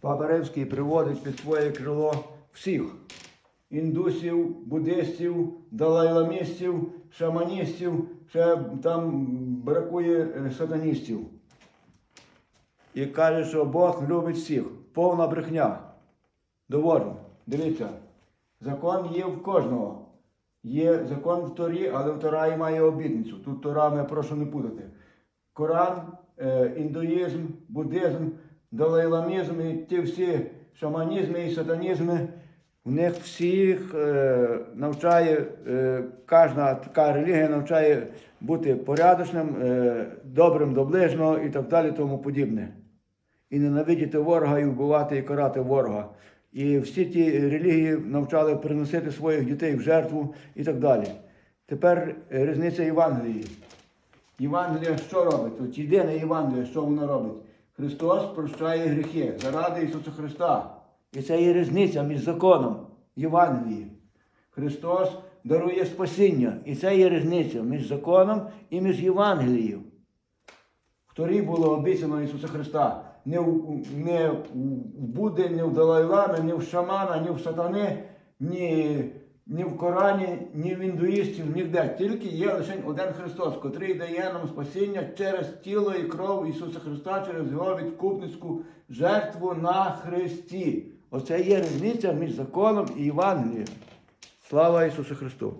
Папа Римський приводить під своє крило всіх індусів, буддистів, далайламістів, шаманістів, ще там бракує е, сатаністів. І каже, що Бог любить всіх. Повна брехня. Доводжу. Дивіться, закон є в кожного. Є закон в Торі, але в Тора має обітницю. Тут Тора я прошу не путати. Коран, е, індуїзм, буддизм, далайламізм і ті всі шаманізми і сатанізми, в них всіх е, навчає, е, кожна така релігія навчає бути порядочним, е, добрим до ближнього і так далі, тому подібне. І ненавидіти ворога, і вбивати, і карати ворога. І всі ті релігії навчали приносити своїх дітей в жертву і так далі. Тепер е, різниця Євангелії. Євангелія що робить? От єдине Євангеліє, що воно робить? Христос прощає гріхи заради Ісуса Христа. І це є різниця між законом Євангелії. Христос дарує спасіння. І це є різниця між законом і між Євангелією. В Торі було обіцяно Ісуса Христа. Не в, не в Будди, не в Далай-Лами, ні в шамана, ні в сатани, ні, ні в Корані, ні в індуїстів, ніде. Тільки є лише один Христос, котрий дає нам спасіння через тіло і кров Ісуса Христа, через Його відкупницьку жертву на Христі. Оце є різниця між законом і Євангелієм. Слава Ісусу Христу!